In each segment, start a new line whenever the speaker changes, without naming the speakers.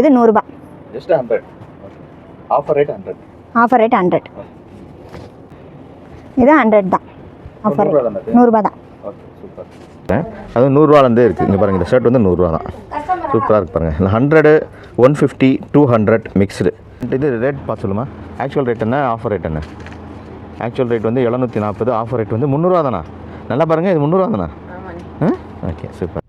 இது நூறுரூபா
just hundred offer rate hundred
offer rate hundred இது ஹண்ட்ரட் தான். ஆஃபர்
தானே
நூறுரூபா தான்.
ஓகே சூப்பர் அது நூறுரூவாலேருந்தே இருக்குது இங்கே பாருங்கள் இந்த ஷர்ட் வந்து நூறுரூவா தான் சூப்பராக இருக்கு பாருங்கள் இல்லை hundred one fifty two hundred mixed இது ரேட் பார்த்து சொல்லுமா? ஆக்சுவல் ரேட் என்ன? ஆஃபர் ரேட் என்ன? ஆக்சுவல் ரேட் வந்து எழுநூற்றி நாற்பது ஆஃபர் ரேட் வந்து முந்நூறுவா தானா நல்லா பாருங்கள் இது முந்நூறுவா தானா ஓகே சூப்பர்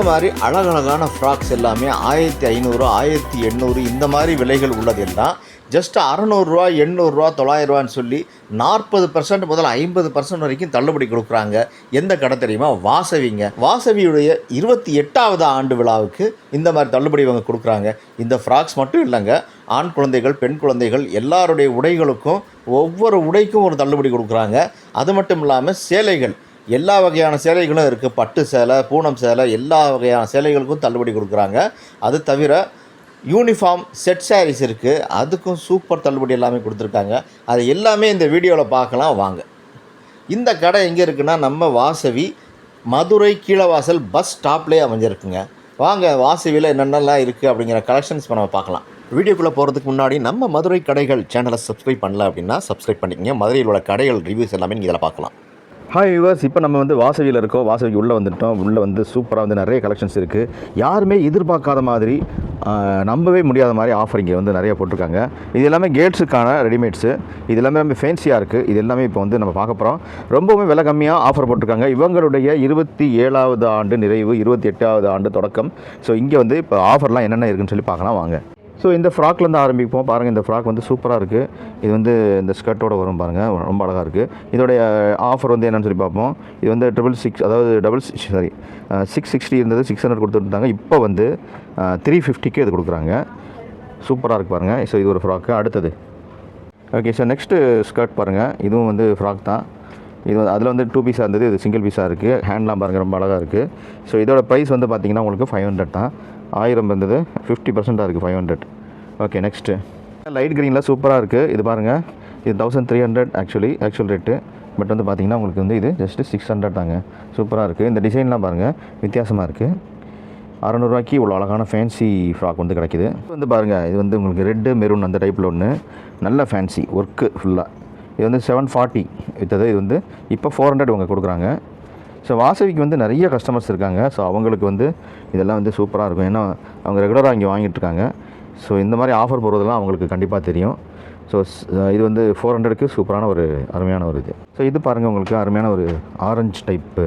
இந்த மாதிரி அழகழகான ஃப்ராக்ஸ் எல்லாமே ஆயிரத்தி ஐநூறு ஆயிரத்தி எண்ணூறு இந்த மாதிரி விலைகள் உள்ளதெல்லாம் ஜஸ்ட் அறநூறுரூவா எண்ணூறுரூவா தொள்ளாயிரரூவான்னு சொல்லி நாற்பது பர்சன்ட் முதல் ஐம்பது பர்சன்ட் வரைக்கும் தள்ளுபடி கொடுக்குறாங்க. எந்த கடை தெரியுமா? வாசவிங்க. வாசவியுடைய இருபத்தி எட்டாவது ஆண்டு விழாவுக்கு இந்த மாதிரி தள்ளுபடி இவங்க கொடுக்குறாங்க. இந்த ஃப்ராக்ஸ் மட்டும் இல்லைங்க. ஆண் குழந்தைகள் பெண் குழந்தைகள் எல்லாருடைய உடைகளுக்கும் ஒவ்வொரு உடைக்கும் ஒரு தள்ளுபடி கொடுக்குறாங்க. அது மட்டும் இல்லாமல் சேலைகள். எல்லா வகையான சேலைகளும் இருக்குது பட்டு சேலை பூனம் சேலை எல்லா வகையான சேலைகளுக்கும் தள்ளுபடி கொடுக்குறாங்க. அது தவிர யூனிஃபார்ம் செட் சாரீஸ் இருக்குது அதுக்கும் சூப்பர் தள்ளுபடி எல்லாமே கொடுத்துருக்காங்க. அது எல்லாமே இந்த வீடியோவில் பார்க்கலாம். வாங்க. இந்த கடை எங்கே இருக்குன்னா நம்ம வாசவி மதுரை கீழவாசல் பஸ் ஸ்டாப்லேயே அமைஞ்சிருக்குங்க. வாங்க வாசவியில் என்னென்னலாம் இருக்குது அப்படிங்கிற கலெக்ஷன்ஸ் இப்போ நம்ம பார்க்கலாம். வீடியோக்குள்ளே போகிறதுக்கு முன்னாடி நம்ம மதுரை கடைகள் சேனலை சப்ஸ்கிரைப் பண்ணல அப்படின்னா சப்ஸ்கிரைப் பண்ணிக்கங்க. மதுரையில் உள்ள கடைகள் ரிவ்யூஸ் எல்லாமே நீங்கள் இதில் பார்க்கலாம்.
ஹாய் யூவர்ஸ் இப்போ நம்ம வந்து வாசவியில் இருக்கோம். வாசவிக்கு உள்ளே வந்துட்டோம். உள்ளே வந்து சூப்பராக வந்து நிறைய கலெக்ஷன்ஸ் இருக்குது யாருமே எதிர்பார்க்காத மாதிரி நம்பவே முடியாத மாதிரி ஆஃபர் இங்கே வந்து நிறைய போட்டிருக்காங்க. இது எல்லாமே கேட்ஸுக்கான ரெடிமேட்ஸு இது எல்லாமே ரொம்ப ஃபேன்சியாக இருக்குது இது எல்லாமே இப்போ வந்து நம்ம பார்க்க போகிறோம் ரொம்பவுமே விலை கம்மியாக ஆஃபர் போட்டிருக்காங்க. இவங்களுடைய இருபத்தி ஏழாவது ஆண்டு நிறைவு இருபத்தி எட்டாவது ஆண்டு தொடக்கம். ஸோ இங்கே வந்து இப்போ ஆஃபர்லாம் என்னென்ன இருக்குன்னு சொல்லி பார்க்கலாம். வாங்க. ஸோ இந்த ஃப்ராக்லேருந்து ஆரம்பிப்போம். பாருங்கள் இந்த ஃப்ராக் வந்து சூப்பராக இருக்குது இது வந்து இந்த ஸ்கர்ட்டோட வரும் பாருங்கள் ரொம்ப அழகாக இருக்குது இதோடைய ஆஃபர் வந்து என்னென்னு சொல்லி பார்ப்போம். இது வந்து ட்ரிபிள் சிக்ஸ் அதாவது டபுள் சாரி சிக்ஸ் சிக்ஸ்டி இருந்தது சிக்ஸ் ஹண்ட்ரட் கொடுத்துருந்தாங்க இப்போ வந்து த்ரீ ஃபிஃப்டிக்கு இது கொடுக்குறாங்க. சூப்பராக இருக்கு பாருங்கள் ஸோ இது ஒரு ஃப்ராக்கு அடுத்தது. ஓகே சார் நெக்ஸ்ட்டு ஸ்கர்ட் பாருங்கள் இதுவும் வந்து ஃப்ராக் தான். இது வந்து அதில் வந்து டூ பீஸாக இருந்தது. இது சிங்கிள் பீஸாக இருக்குது ஹேண்ட்லாம் பாருங்கள் ரொம்ப அழகாக இருக்குது ஸோ இதோட ப்ரைஸ் வந்து பார்த்தீங்கன்னா உங்களுக்கு ஃபைவ் ஹண்ட்ரட் தான். ஆயிரம் இருந்தது ஃபிஃப்டி பர்சண்ட்டாக இருக்குது five hundred okay next light க்ரீனில் சூப்பராக இருக்குது இது பாருங்கள் இது thousand three hundred actually actual rate but வந்து பார்த்தீங்கன்னா உங்களுக்கு வந்து இது ஜஸ்ட்டு சிக்ஸ் ஹண்ட்ரட் தாங்க. சூப்பராக இருக்குது இந்த டிசைன்லாம் பாருங்கள் வித்தியாசமாக இருக்குது அறநூறுவாய்க்கு இவ்வளோ அழகான ஃபேன்சி ஃப்ராக் வந்து கிடைக்குது. இது வந்து பாருங்கள் இது வந்து உங்களுக்கு ரெட்டு மெரூன் அந்த டைப்பில் ஒன்று நல்ல ஃபேன்சி ஒர்க்கு ஃபுல்லாக இது வந்து செவன் ஃபார்ட்டி வித்தது. இது வந்து இப்போ ஃபோர் ஹண்ட்ரட் இவங்க கொடுக்குறாங்க. ஸோ வாசவிக்கு வந்து நிறைய கஸ்டமர்ஸ் இருக்காங்க. ஸோ அவங்களுக்கு வந்து இதெல்லாம் வந்து சூப்பராக இருக்கும். ஏன்னா அவங்க ரெகுலராக இங்கே வாங்கிட்டு இருக்காங்க. ஸோ இந்த மாதிரி ஆஃபர் போடுறதெல்லாம் அவங்களுக்கு கண்டிப்பாக தெரியும். ஸோ இது வந்து ஃபோர் ஹண்ட்ரடுக்கு சூப்பரான ஒரு அருமையான ஒரு இது. ஸோ இது பாருங்கள் உங்களுக்கு அருமையான ஒரு ஆரஞ்சு டைப்பு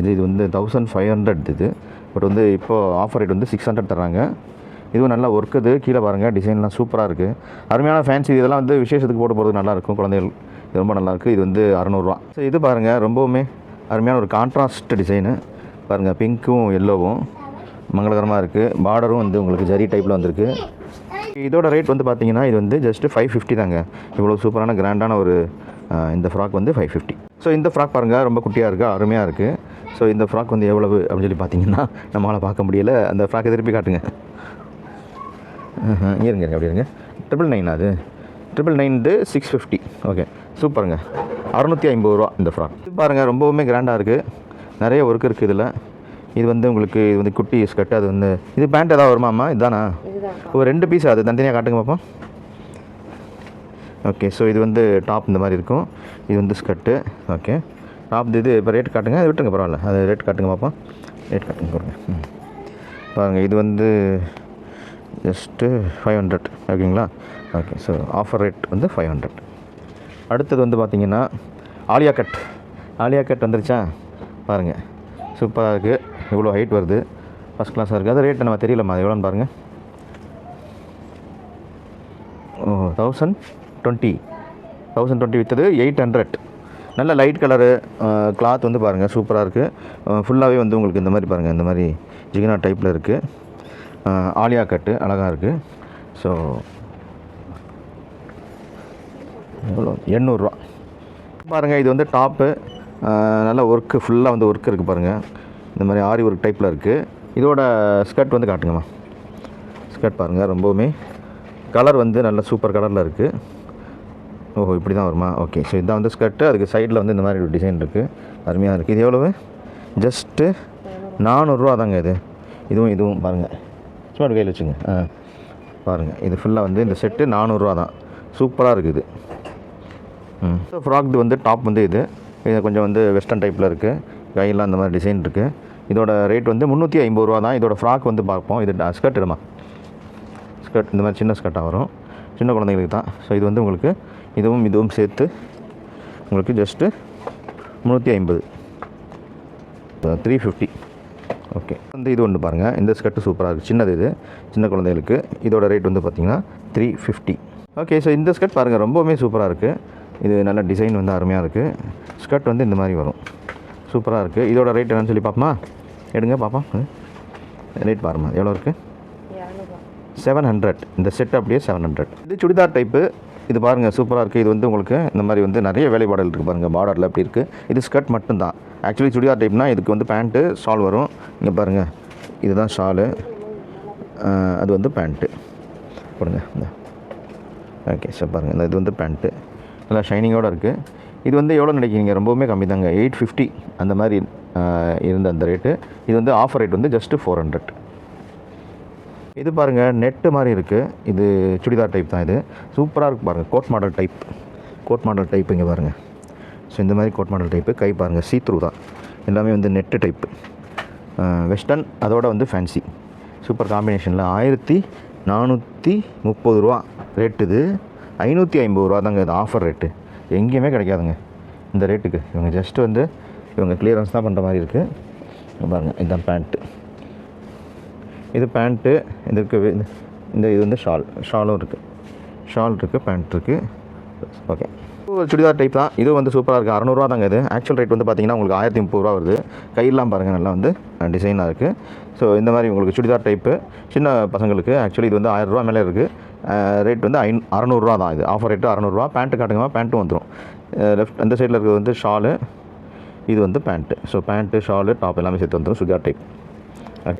இது இது வந்து தௌசண்ட் ஃபைவ் ஹண்ட்ரட் இது. பட் வந்து இப்போது ஆஃபர் ரேட் வந்து சிக்ஸ் ஹண்ட்ரட் தராங்க இதுவும் நல்லா ஒர்க் இது. கீழே பாருங்கள் டிசைன்லாம் சூப்பராக இருக்குது அருமையான ஃபேன்சி இதெல்லாம் வந்து விசேஷத்துக்கு போட்டு போகிறது நல்லாயிருக்கும் குழந்தைகள் இது ரொம்ப நல்லாயிருக்கு இது வந்து அறநூறுவா. ஸோ இது பாருங்கள் ரொம்பவுமே அருமையான ஒரு கான்ட்ராஸ்ட் டிசைனு பாருங்கள் பிங்க்கும் எல்லோவும் மங்களகரமாக இருக்குது பார்டரும் வந்து உங்களுக்கு ஜரி டைப்பில் வந்திருக்கு. இதோட ரேட் வந்து பார்த்தீங்கன்னா இது வந்து ஜஸ்ட்டு ஃபைவ் ஃபிஃப்டி தாங்க. இவ்வளோ சூப்பரான கிராண்டான ஒரு இந்த ஃப்ராக் வந்து ஃபைவ் ஃபிஃப்டி ஸோ இந்த ஃப்ராக் பாருங்கள் ரொம்ப குட்டியாக இருக்குது அருமையாக இருக்குது ஸோ இந்த ஃப்ராக் வந்து எவ்வளவு அப்படின்னு சொல்லி பார்த்தீங்கன்னா நம்மளால் பார்க்க முடியல. அந்த ஃப்ராக்கை திருப்பி காட்டுங்க. இருங்க இருங்க அப்படி இருங்க. ட்ரிபிள் நைன் அது. ட்ரிபிள் நைன்து சிக்ஸ் ஃபிஃப்டி ஓகே சூப்பருங்க. அறநூற்றி ஐம்பது ரூபா இந்த ஃப்ராக். இது பாருங்கள் ரொம்பவுமே கிராண்டாக இருக்குது நிறைய ஒர்க் இருக்குது இதில். இது வந்து உங்களுக்கு இது வந்து குட்டி ஸ்கர்ட் அது வந்து இது பேண்ட் ஏதாவது வருமாம்மா இதுதானா ஒரு ரெண்டு பீஸ் அது தனித்தனியாக காட்டுங்க பார்ப்போம் ஓகே ஸோ இது வந்து டாப் இந்த மாதிரி இருக்கும். இது வந்து ஸ்கர்ட்டு ஓகே டாப் இது இப்போ ரேட் காட்டுங்க. அது விட்டுங்க பரவாயில்ல. அது ரேட் காட்டுங்க பார்ப்போம் ரேட் காட்டுங்க பாருங்க. ம். பாருங்கள் இது வந்து ஜஸ்ட்டு ஃபைவ் ஹண்ட்ரட் ஓகேங்களா ஓகே ஸோ ஆஃபர் ரேட் வந்து ஃபைவ் ஹண்ட்ரட் அடுத்தது வந்து பார்த்திங்கன்னா ஆலியா கட். ஆலியா கட் வந்துருச்சா? பாருங்கள் சூப்பராக இருக்குது இவ்வளோ ஹைட் வருது. ஃபஸ்ட் கிளாஸாக இருக்குது அது ரேட் நம்ம தெரியலம்மா. அது எவ்வளோன்னு பாருங்கள் ஓ தௌசண்ட் டுவெண்ட்டி தௌசண்ட் டுவெண்ட்டி விற்றது எயிட் ஹண்ட்ரட் நல்ல லைட் கலரு கிளாத் வந்து பாருங்கள் சூப்பராக இருக்குது ஃபுல்லாகவே வந்து உங்களுக்கு இந்த மாதிரி பாருங்கள் இந்த மாதிரி ஜிகினா டைப்பில் இருக்குது ஆலியா கட்டு. அழகாக இருக்குது ஸோ எவ்வளோ எண்ணூறுரூவா பாருங்கள் இது வந்து டாப்பு நல்ல ஒர்க்கு ஃபுல்லாக வந்து ஒர்க் இருக்குது பாருங்கள் இந்த மாதிரி ஆரி ஒர்க் டைப்பில் இருக்குது இதோட ஸ்கர்ட் வந்து காட்டுங்கம்மா. ஸ்கர்ட் பாருங்கள் ரொம்பவுமே. கலர் வந்து நல்ல சூப்பர் கலரில் இருக்குது ஓஹோ இப்படி தான் வருமா? ஓகே ஸோ இதான் வந்து ஸ்கர்ட்டு அதுக்கு சைடில் வந்து இந்த மாதிரி ஒரு டிசைன் இருக்குது அருமையாக இருக்குது இது எவ்வளவு? ஜஸ்ட்டு நானூறுரூவா தாங்க இது. இதுவும் இதுவும் பாருங்கள் சும்மா கையில் வச்சுங்க. ஆ பாருங்கள் இது ஃபுல்லாக வந்து இந்த செட்டு நானூறுரூவா தான். சூப்பராக இருக்குது ம் ஃப்ராக் வந்து டாப் வந்து இது. இது கொஞ்சம் வந்து வெஸ்டர்ன் டைப்பில் இருக்குது கையெல்லாம் அந்த மாதிரி டிசைன் இருக்குது இதோட ரேட் வந்து முந்நூற்றி ஐம்பது ரூபா தான். இதோட ஃப்ராக் வந்து பார்ப்போம். இது ஸ்கர்ட் இடமா ஸ்கர்ட் இந்த மாதிரி சின்ன ஸ்கர்ட்டாக வரும். சின்ன குழந்தைங்களுக்கு தான். ஸோ இது வந்து உங்களுக்கு இதுவும் இதுவும் சேர்த்து உங்களுக்கு ஜஸ்ட்டு முந்நூற்றி ஐம்பது. த்ரீ ஃபிஃப்டி ஓகே வந்து இது ஒன்று பாருங்கள் இந்த ஸ்கர்ட்டு சூப்பராக இருக்குது சின்னது இது. சின்ன குழந்தைகளுக்கு. இதோட ரேட் வந்து பார்த்திங்கன்னா த்ரீ ஃபிஃப்டி ஓகே ஸோ இந்த ஸ்கர்ட் பாருங்கள் ரொம்பவுமே சூப்பராக இருக்குது இது நல்ல டிசைன் வந்து அருமையாக இருக்குது ஸ்கர்ட் வந்து இந்த மாதிரி வரும். சூப்பராக இருக்குது இதோட ரேட் என்னன்னு சொல்லி பார்ப்போமா எடுங்க பார்ப்போம் ரேட் பாருமா எவ்வளோ இருக்குது செவன் ஹண்ட்ரட் இந்த செட் அப்படியே செவன் ஹண்ட்ரட் இது சுடிதார் டைப்பு இது பாருங்கள் சூப்பராக இருக்குது இது வந்து உங்களுக்கு இந்த மாதிரி வந்து நிறைய வேலைப்பாடுகள் இருக்குது பாருங்கள் பார்டரில் அப்படி இருக்குது இது ஸ்கர்ட் மட்டும்தான். ஆக்சுவலி சுடிதார் டைப்னா இதுக்கு வந்து பேண்ட்டு ஷால் வரும். இங்கே பாருங்கள் இதுதான் ஷாலு அது வந்து பேண்ட்டு இந்த. ஓகே சார் பாருங்கள் இந்த இது வந்து பேண்ட்டு நல்லா ஷைனிங்கோடு இருக்குது இது வந்து எவ்வளோ நினைக்கிறீங்க? ரொம்பவுமே கம்மி தாங்க எயிட் ஃபிஃப்டி அந்த மாதிரி இருந்த அந்த ரேட்டு இது வந்து ஆஃபர் ரேட் வந்து ஜஸ்ட்டு ஃபோர் ஹண்ட்ரட் இது பாருங்கள் நெட்டு மாதிரி இருக்குது இது சுடிதார் டைப் தான் இது. சூப்பராக இருக்குது பாருங்கள் coat model type coat model type இங்கே பாருங்கள் ஸோ இந்த மாதிரி கோட் மாடல் டைப்பு கை பாருங்கள் சீத்ரூ தான். எல்லாமே வந்து நெட்டு டைப்பு வெஸ்டர்ன் அதோட வந்து ஃபேன்சி சூப்பர் காம்பினேஷனில் ஆயிரத்தி நானூற்றி முப்பது ரூபா ரேட்டு இது. ஐநூற்றி ஐம்பது ரூபா தாங்க இது ஆஃபர் ரேட்டு எங்கேயுமே கிடைக்காதுங்க. இந்த ரேட்டுக்கு இவங்க ஜஸ்ட் வந்து இவங்க கிளியரன்ஸ் தான் பண்ணுற மாதிரி இருக்குது பாருங்கள் இதுதான் பேண்ட்டு இது பேண்ட்டு இதுக்கு இருக்குது இந்த இது வந்து ஷால் ஷாலும் இருக்குது ஷால் இருக்குது பேண்ட் இருக்குது ஓகே ஒரு சுடிதார் டைப் தான். இது வந்து சூப்பராக இருக்குது அறநூறுவா தாங்க இது. ஆக்சுவல் ரேட் வந்து பார்த்தீங்கன்னா உங்களுக்கு ஆயிரத்தி முப்பது ரூபா வருது. கையெல்லாம் பாருங்கள் நல்லா வந்து டிசைனாக இருக்குது ஸோ இந்த மாதிரி உங்களுக்கு சுடிதார் டைப்பு சின்ன பசங்களுக்கு ஆக்சுவலி இது வந்து ஆயிரரூவா மேலே இருக்குது ரேட் வந்து ஐநூ அறநூறுவா தான் இது. ஆஃபர் ரேட்டு அறநூறுவா பேண்ட்டு காட்டுங்கம்மா பேண்ட்டும் வந்துடும் லெஃப்ட் அந்த சைடில் இருக்கிறது வந்து ஷாலு இது வந்து pant so pant shawl top எல்லாமே சேர்த்து வந்துடும் சுடிதார் டைப்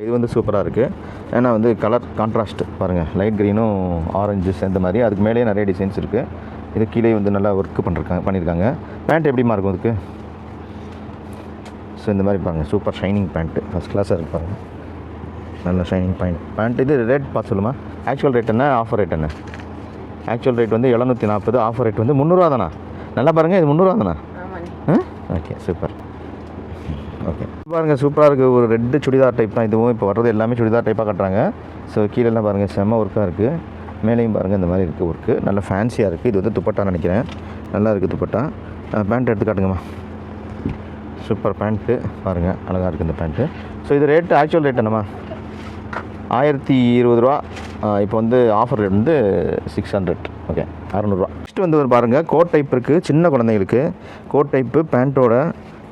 இது வந்து சூப்பராக இருக்குது ஏன்னா வந்து கலர் கான்ட்ராஸ்ட் பாருங்கள் லைட் க்ரீனும் ஆரஞ்சு சேர்ந்த மாதிரி. அதுக்கு மேலேயே நிறைய டிசைன்ஸ் இருக்குது இது கீழே வந்து நல்லா ஒர்க் பண்ணிருக்காங்க பண்ணியிருக்காங்க. பேண்ட் எப்படிமா இருக்கும் அதுக்கு ஸோ இந்த மாதிரி பாருங்கள் சூப்பர் ஷைனிங் பேண்ட்டு ஃபஸ்ட் கிளாஸாக இருக்குது பாருங்கள் நல்ல ஷைனிங் பேண்ட் பேண்ட் இது ரேட் பார்த்து சொல்லுமா? ஆக்சுவல் ரேட் என்ன? ஆஃபர் ரேட் என்ன? ஆக்சுவல் ரேட் வந்து எழுநூற்றி நாற்பது ஆஃபர் ரேட் வந்து முந்நூறுவா தானா? நல்லா பாருங்கள் இது முந்நூறுவா தானா? ஆ ஓகே சூப்பர் ஓகே பாருங்கள் சூப்பராக இருக்குது ஒரு ரெட்டு சுடிதார் டைப் தான் இதுவும். இப்போ வர்றது எல்லாமே சுடிதார் டைப்பாக கட்டுறாங்க. ஸோ கீழெல்லாம் பாருங்கள் செம்ம ஒர்க்காக இருக்குது மேலேயும் பாருங்கள் இந்த மாதிரி இருக்குது ஒர்க்கு நல்ல ஃபேன்சியாக இருக்குது இது வந்து துப்பட்டா நினைக்கிறேன். நல்லா இருக்குது துப்பட்டா. பேண்ட் எடுத்து காட்டுங்கம்மா. சூப்பர் பேண்ட்டு பாருங்கள் அழகாக இருக்குது இந்த பேண்ட்டு ஸோ இது ரேட்டு ஆக்சுவல் ரேட் என்னம்மா? ஆயிரத்தி இருபது ரூபா இப்போ வந்து ஆஃபர் ரேட் வந்து சிக்ஸ் ஹண்ட்ரட் ஓகே அறநூறுவா நெக்ஸ்ட் வந்து ஒரு பாருங்கள் கோட் டைப் இருக்குது சின்ன குழந்தைங்களுக்கு கோட் டைப்பு பேண்ட்டோட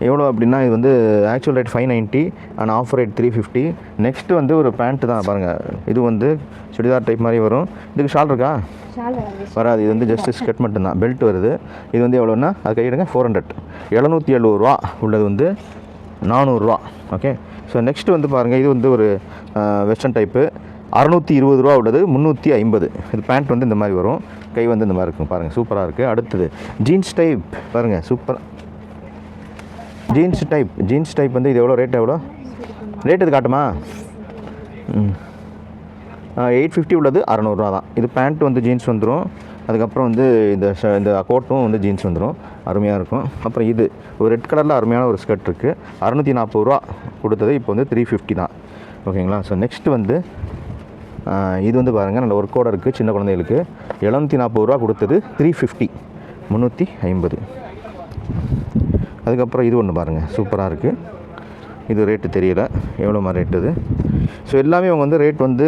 எவ்வளோ அப்படின்னா இது வந்து actual rate five ninety and offer rate three fifty next வந்து ஒரு பேண்ட்டு தான் பாருங்கள் இது வந்து சுடிதார் டைப் மாதிரி வரும். இதுக்கு ஷால் இருக்கா? வராது. இது வந்து ஜஸ்ட் ஸ்கர்ட் மட்டும்தான். பெல்ட் வருது. இது வந்து எவ்வளோன்னா அது கையிடுங்க ஃபோர் ஹண்ட்ரட் எழுநூற்றி எழுபது ரூபா உள்ளது வந்து நானூறுரூவா ஓகே ஸோ நெக்ஸ்ட்டு வந்து பாருங்கள் இது வந்து ஒரு வெஸ்டர்ன் டைப்பு அறநூற்றி இருபது ரூபா உள்ளது முந்நூற்றி ஐம்பது. இது பேண்ட் வந்து இந்த மாதிரி வரும். கை வந்து இந்த மாதிரி இருக்கும். பாருங்கள் சூப்பராக இருக்குது அடுத்தது ஜீன்ஸ் டைப் பாருங்கள் super jeans type jeans type வந்து இது எவ்வளோ ரேட் எவ்வளோ ரேட் இது காட்டுமா? ம். எயிட் ஃபிஃப்டி உள்ளது அறநூறுவா தான். இது பேண்ட் வந்து ஜீன்ஸ் வந்துடும் அதுக்கப்புறம் வந்து இந்த ஷ- இந்த கோட்டும் வந்து ஜீன்ஸ் வந்துடும் அருமையாக இருக்கும். அப்புறம் இது ஒரு ரெட் கலரில் அருமையான ஒரு ஸ்கர்ட் இருக்குது அறநூற்றி நாற்பது ரூபா கொடுத்தது இப்போ வந்து த்ரீ ஃபிஃப்டி தான். ஓகேங்களா ஸோ நெக்ஸ்ட்டு வந்து இது வந்து பாருங்கள் நல்ல ஒர்க்கோட இருக்குது சின்ன குழந்தைகளுக்கு. எழுநூற்றி நாற்பது ரூபா கொடுத்தது த்ரீ ஃபிஃப்டி முந்நூற்றி ஐம்பது. அதுக்கப்புறம் இது ஒன்று பாருங்கள் சூப்பராக இருக்குது இது ரேட்டு தெரியல. எவ்வளோமா ரேட்டு இது? ஸோ எல்லாமே அவங்க வந்து ரேட் வந்து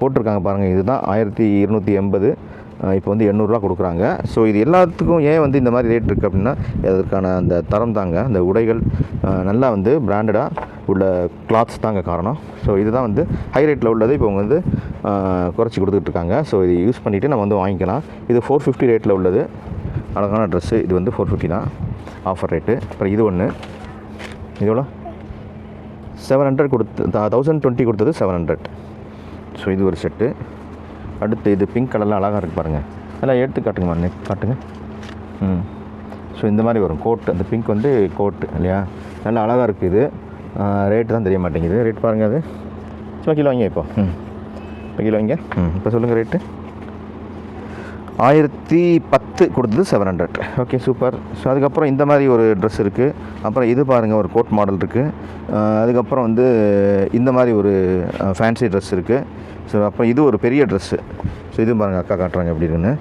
போட்டிருக்காங்க பாருங்கள் இதுதான் ஆயிரத்தி இருநூற்றி எண்பது. இப்போ வந்து எண்ணூறுரூவா கொடுக்குறாங்க. ஸோ இது எல்லாத்துக்கும் ஏன் வந்து இந்த மாதிரி ரேட் இருக்குது அப்படின்னா அதற்கான அந்த தரம் தாங்க. அந்த உடைகள் நல்லா வந்து பிராண்டடாக உள்ள கிளாத்ஸ் தாங்க காரணம். ஸோ இதுதான் வந்து ஹை ரேட்டில் உள்ளது. இப்போ வந்து குறைச்சி கொடுத்துட்ருக்காங்க ஸோ இது யூஸ் பண்ணிவிட்டு நம்ம வந்து வாங்கிக்கலாம். இது ஃபோர் ஃபிஃப்டி ரேட்டில் உள்ளது. அழகான ட்ரெஸ்ஸு இது வந்து ஃபோர் ஃபிஃப்டி தான். ஆஃபர் ரேட்டு அப்புறம் இது ஒன்று இது எவ்வளோ? செவன் ஹண்ட்ரட் கொடுத்து தௌசண்ட் டுவெண்ட்டி கொடுத்தது செவன் ஹண்ட்ரட் ஸோ இது ஒரு செட்டு அடுத்து இது பிங்க் கலரில் அழகாக இருக்குது பாருங்கள் நல்லா எடுத்து காட்டுங்கம்மா நெக் காட்டுங்க. ம். ஸோ இந்த மாதிரி வரும். கோட் அந்த பிங்க் வந்து கோட்டு இல்லையா? நல்லா அழகாக இருக்குது இது. ரேட்டு தான் தெரிய மாட்டேங்குது. ரேட் பாருங்கள் அது. சும்மா கிலோ வாங்க இப்போ. ம். இப்போ கிலோ வாங்க. ம் இப்போ சொல்லுங்கள் ரேட்டு ஆயிரத்தி பத்து கொடுத்தது seven hundred okay super so அதுக்கப்புறம் இந்த மாதிரி ஒரு ட்ரெஸ் இருக்குது அப்புறம் இது பாருங்கள் ஒரு கோட் மாடல் இருக்குது அதுக்கப்புறம் வந்து இந்த மாதிரி ஒரு ஃபேன்சி ட்ரெஸ் இருக்குது ஸோ அப்புறம் இது ஒரு பெரிய ட்ரெஸ்ஸு ஸோ இது பாருங்கள் அக்கா காட்டுறாங்க எப்படி இருக்குன்னு.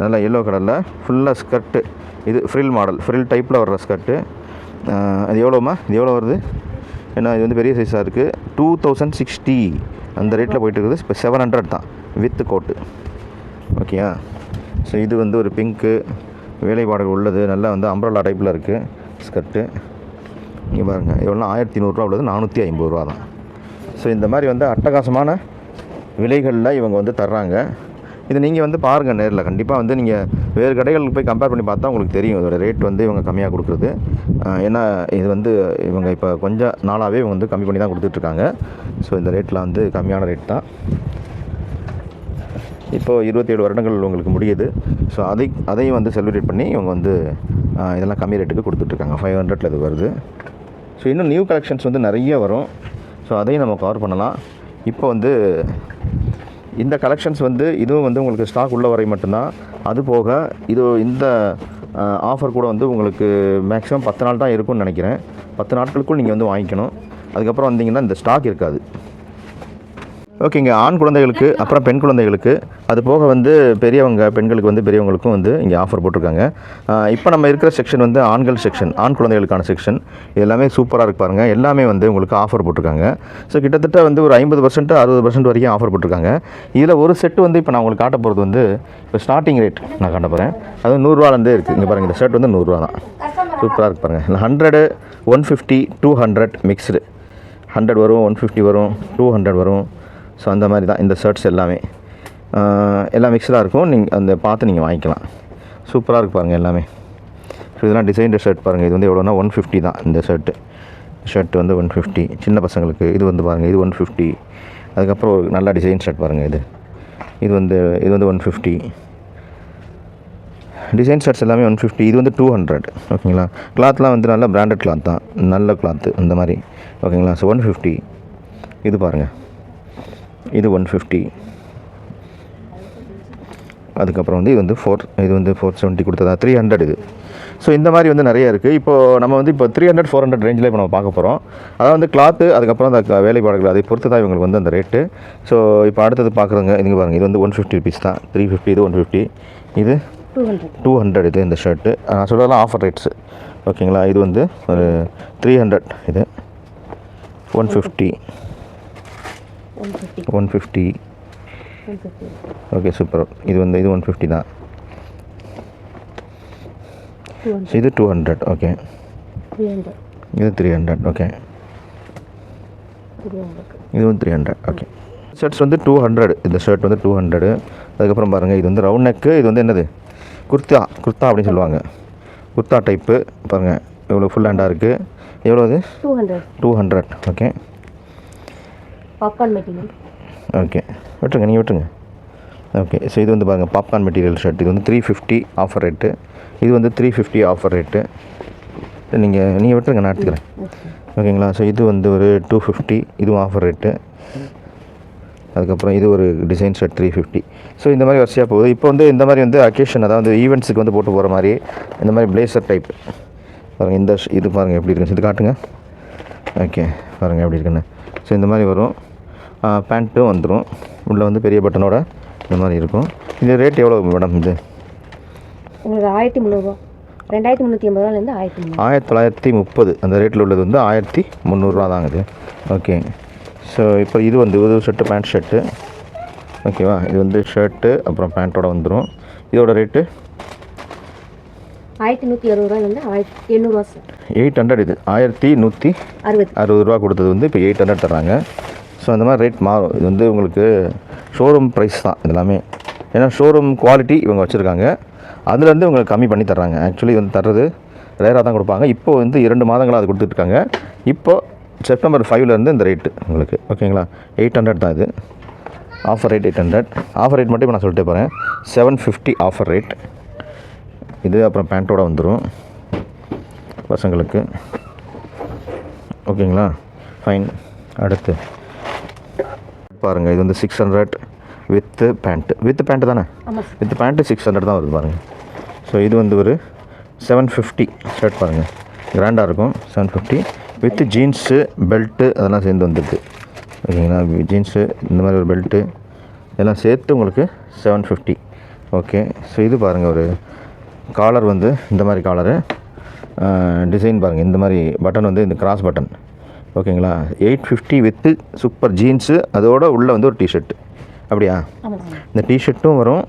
நல்லா எல்லோ கலரில் ஃபுல்லாக ஸ்கர்ட்டு இது ஃப்ரில் மாடல் ஃப்ரில் டைப்பில் வர்ற ஸ்கர்ட்டு அது எவ்வளோமா இது எவ்வளோ வருது? ஏன்னா இது வந்து பெரிய சைஸாக இருக்குது டூ தௌசண்ட் சிக்ஸ்டி அந்த ரேட்டில் போயிட்டு இருக்குது. இப்போ செவன் ஹண்ட்ரட் தான். வித் கோட்டு ஓகேயா ஸோ இது வந்து ஒரு பிங்க்கு வேலைப்பாடுகள் உள்ளது. நல்லா வந்து அம்ப்ரல்லா டைப்பில் இருக்குது ஸ்கர்ட்டு இங்கே பாருங்கள் எவ்வளோ ஆயிரத்தி நூறுரூவா உள்ளது. நானூற்றி ஐம்பது ரூபா தான். ஸோ இந்த மாதிரி வந்து அட்டகாசமான விலைகளில் இவங்க வந்து தர்றாங்க. இது நீங்கள் வந்து பாருங்கள் நேரில். கண்டிப்பாக வந்து நீங்கள் வேறு கடைகளுக்கு போய் கம்பேர் பண்ணி பார்த்தா உங்களுக்கு தெரியும். இதோட ரேட் வந்து இவங்க கம்மியாக கொடுக்குறது. ஏன்னா இது வந்து இவங்க இப்போ கொஞ்சம் நாளாகவே இவங்க வந்து கம்மி பண்ணி தான் கொடுத்துட்ருக்காங்க. ஸோ இந்த ரேட்டில் வந்து கம்மியான ரேட் தான். இப்போது இருபத்தேழு வருடங்கள் உங்களுக்கு முடியுது. ஸோ அதை அதையும் வந்து செலிப்ரேட் பண்ணி இவங்க வந்து இதெல்லாம் கம்மி ரேட்டுக்கு கொடுத்துட்ருக்காங்க. ஃபைவ் ஹண்ட்ரட்ல இது வருது. ஸோ இன்னும் நியூ கலெக்ஷன்ஸ் வந்து நிறைய வரும். ஸோ அதையும் நம்ம கவர் பண்ணலாம். இப்போ வந்து இந்த கலெக்ஷன்ஸ் வந்து இதுவும் வந்து உங்களுக்கு ஸ்டாக் உள்ள வரை மட்டும்தான். அது போக இது இந்த ஆஃபர் கூட வந்து உங்களுக்கு மேக்ஸிமம் பத்து நாள் தான் இருக்கும்னு நினைக்கிறேன். பத்து நாட்களுக்குள் நீங்கள் வந்து வாங்கிக்கணும். அதுக்கப்புறம் வந்தீங்கன்னா இந்த ஸ்டாக் இருக்காது. ஓகேங்க ஆண் குழந்தைகளுக்கு அப்புறம் பெண் குழந்தைகளுக்கு. அது போக வந்து பெரியவங்க பெண்களுக்கு வந்து பெரியவங்களுக்கும் வந்து இங்கே ஆஃபர் போட்டிருக்காங்க. இப்போ நம்ம இருக்கிற செக்ஷன் வந்து ஆண்கள் செக்ஷன் ஆண் குழந்தைகளுக்கான செக்ஷன் எல்லாமே சூப்பராக இருக்கு பாருங்கள் எல்லாமே வந்து உங்களுக்கு ஆஃபர் போட்டிருக்காங்க. ஸோ கிட்டத்தட்ட வந்து ஒரு ஐம்பது பர்சன்ட் அறுபது பர்சன்ட் வரைக்கும் ஆஃபர் போட்டிருக்காங்க. இதில் ஒரு செட்டு வந்து இப்போ நான் உங்களுக்கு காட்ட போகிறது வந்து இப்போ ஸ்டார்டிங் ரேட் நான் காட்ட போகிறேன் அது நூறுரூவாலேருந்தே இருக்குது இங்கே பாருங்கள் இந்த ஷர்ட் வந்து நூறுரூவா தான். சூப்பராக இருக்கு பாருங்கள் hundred one fifty two hundred mixed hundred வரும் ஒன் ஃபிஃப்டி வரும் டூ ஹண்ட்ரட் வரும். ஸோ அந்த மாதிரி தான். இந்த ஷர்ட்ஸ் எல்லாமே. எல்லாம் மிக்சடாக இருக்கும். நீங்கள் அந்த பார்த்து நீங்கள் வாங்கிக்கலாம். சூப்பராக இருக்கு பாருங்கள் எல்லாமே. ஸோ இதெல்லாம் டிசைன்டு ஷர்ட் பாருங்கள் இது வந்து எவ்வளோனா ஒன் ஃபிஃப்டி தான் இந்த ஷர்ட்டு ஷர்ட் வந்து ஒன் ஃபிஃப்டி சின்ன பசங்களுக்கு இது வந்து பாருங்கள் இது ஒன் ஃபிஃப்டி அதுக்கப்புறம் ஒரு நல்ல டிசைன் ஷர்ட் பாருங்கள் இது. இது வந்து இது வந்து ஒன் ஃபிஃப்டி டிசைன் ஷர்ட்ஸ் எல்லாமே ஒன் ஃபிஃப்டி இது வந்து டூ ஹண்ட்ரட் ஓகேங்களா கிளாத்லாம் வந்து நல்ல பிராண்டட் கிளாத் தான். நல்ல கிளாத்து இந்த மாதிரி. ஓகேங்களா ஸோ ஒன் ஃபிஃப்டி இது பாருங்கள் இது ஒன் ஃபிஃப்டி அதுக்கப்புறம் வந்து இது வந்து ஃபோர் இது வந்து ஃபோர் செவன்ட்டி கொடுத்ததா? த்ரீ ஹண்ட்ரட் இது. ஸோ இந்த மாதிரி வந்து நிறைய இருக்குது இப்போது நம்ம வந்து இப்போ த்ரீ ஹண்ட்ரட் ஃபோர் ஹண்ட்ரட் ரேஞ்சில் இப்போ நம்ம பார்க்க போகிறோம் அதாவது வந்து கிளாத்து அதுக்கப்புறம் அந்த வேலைப்பாடுகள் அதை பொறுத்து தான் இவங்களுக்கு வந்து அந்த ரேட்டு ஸோ இப்போ அடுத்தது பார்க்குறவங்க இதுங்க பாருங்கள் இது வந்து ஒன் ஃபிஃப்டி ருபீஸ் தான். த்ரீ ஃபிஃப்டி இது ஒன் ஃபிஃப்டி இது
டூ ஹண்ட்ரட்
டூ ஹண்ட்ரட் இது இந்த ஷர்ட்டு நான் சொல்கிறதெல்லாம் ஆஃபர் ரேட்ஸு ஓகேங்களா இது வந்து ஒரு த்ரீ ஹண்ட்ரட் இது. One fifty
one fifty.
Okay super. இது வந்து இது ஒன் ஃபிஃப்டி தான். இது டூ ஹண்ட்ரட் ஓகே. இது த்ரீ ஹண்ட்ரட் ஓகே. இது வந்து த்ரீ ஹண்ட்ரட் ஓகே. ஷர்ட்ஸ் வந்து டூ ஹண்ட்ரட் இந்த ஷர்ட் வந்து டூ ஹண்ட்ரடு. அதுக்கப்புறம் பாருங்கள் இது வந்து ரவுண்ட் நெக்கு இது வந்து என்னது? குர்தா குர்தா அப்படின்னு சொல்லுவாங்க. குர்தா டைப்பு பாருங்கள் இவ்வளோ ஃபுல் ஹேண்டாக இருக்குது எவ்வளோ இது
two hundred.
Two hundred okay.
Popcorn material
okay விட்டுருங்க நீங்கள் விட்டுருங்க. ஓகே ஸோ இது வந்து பாருங்கள் பாப்கார்ன் மெட்டீரியல் ஷர்ட் இது வந்து த்ரீ ஃபிஃப்டி ஆஃபர் ரேட்டு இது வந்து த்ரீ ஃபிஃப்டி ஆஃபர் ரேட்டு நீங்கள் நீங்கள் விட்டுருங்க நான் எடுத்துக்கிறேன். ஓகேங்களா ஸோ இது வந்து ஒரு டூ ஃபிஃப்டி இதுவும் ஆஃபர் ரேட்டு அதுக்கப்புறம் இது ஒரு design shirt three fifty so இந்த மாதிரி வரிசையாக போகுது. இப்போ வந்து இந்த மாதிரி வந்து அக்கேஷன் அதாவது ஈவெண்ட்ஸுக்கு வந்து போட்டு போகிற மாதிரி இந்த மாதிரி பிளேசர் டைப் பாருங்கள் இந்த இது பாருங்கள் எப்படி இருக்குன்னு இது காட்டுங்க. ஓகே பாருங்கள் எப்படி இருக்குன்னு. ஸோ இந்த மாதிரி வரும். பேண்ட்டும் வந்துடும் உள்ளே வந்து பெரிய பட்டனோட இந்த மாதிரி இருக்கும். இது ரேட் எவ்வளோ மேடம் இது?
உங்களுக்கு ஆயிரத்தி முந்நூறுரூவா ரெண்டாயிரத்தி முந்நூற்றி ஐம்பது ரூபாலேருந்து ஆயிரத்தி
ஆயிரத்தி தொள்ளாயிரத்தி முப்பது. அந்த ரேட்டில் உள்ளது வந்து ஆயிரத்தி முந்நூறுரூவா தாங்க இது. ஓகே ஸோ இப்போ இது வந்து இது ஷர்ட்டு பேண்ட் ஷர்ட்டு ஓகேவா இது வந்து ஷர்ட்டு அப்புறம் பேண்ட்டோட வந்துடும் இதோட ரேட்டு
ஆயிரத்தி நூற்றி அறுபது ரூபாயிலேருந்து ஆயிரத்தி எண்ணூறுவா
எயிட் ஹண்ட்ரட் இது. ஆயிரத்தி நூற்றி
அறுபது.
அறுபது ரூபா கொடுத்தது வந்து இப்போ எயிட் ஹண்ட்ரட் தர்றாங்க. ஸோ அந்த மாதிரி ரேட் மாறும். இது வந்து உங்களுக்கு ஷோரூம் ப்ரைஸ் தான் இதெல்லாமே. ஏன்னா ஷோரூம் குவாலிட்டி இவங்க வச்சுருக்காங்க. அதுலேருந்து உங்களுக்கு கம்மி பண்ணி தர்றாங்க. ஆக்சுவலி வந்து தர்றது ரேராக தான் கொடுப்பாங்க. இப்போ வந்து இரண்டு மாதங்களாக அது கொடுத்துட்ருக்காங்க. இப்போது செப்டம்பர் ஃபைவ்லேருந்து இந்த ரேட்டு உங்களுக்கு. ஓகேங்களா எயிட் ஹண்ட்ரட் தான் இது. Offer rate eight hundred offer rate மட்டும் இப்போ நான் சொல்லிட்டே போகிறேன் செவன் ஃபிஃப்டி ஆஃபர் ரேட் இது அப்புறம் பேண்ட்டோட வந்துடும் பசங்களுக்கு. ஓகேங்களா ஃபைன் அடுத்து. பாருங்கள் இது வந்து six hundred with pant with pant தானே? வித் பேண்ட்டு சிக்ஸ் ஹண்ட்ரட் தான் வருது பாருங்கள் ஸோ இது வந்து ஒரு செவன் ஃபிஃப்டி ஷர்ட் பாருங்கள் கிராண்டாக இருக்கும். Seven fifty with jeans belt அதெல்லாம் சேர்ந்து வந்துருக்கு. ஓகேங்களா? ஜீன்ஸு இந்த மாதிரி ஒரு பெல்ட்டு இதெல்லாம் சேர்த்து உங்களுக்கு செவன் ஃபிஃப்டி ஓகே ஸோ இது பாருங்கள் ஒரு காலர் வந்து இந்த மாதிரி காலரு டிசைன் பாருங்கள் இந்த மாதிரி பட்டன் வந்து இந்த கிராஸ் பட்டன் ஓகேங்களா? Eight fifty with super jeans அதோட உள்ளே வந்து ஒரு டிஷர்ட் அப்படியா? இந்த டிஷர்ட்டும் வரும்.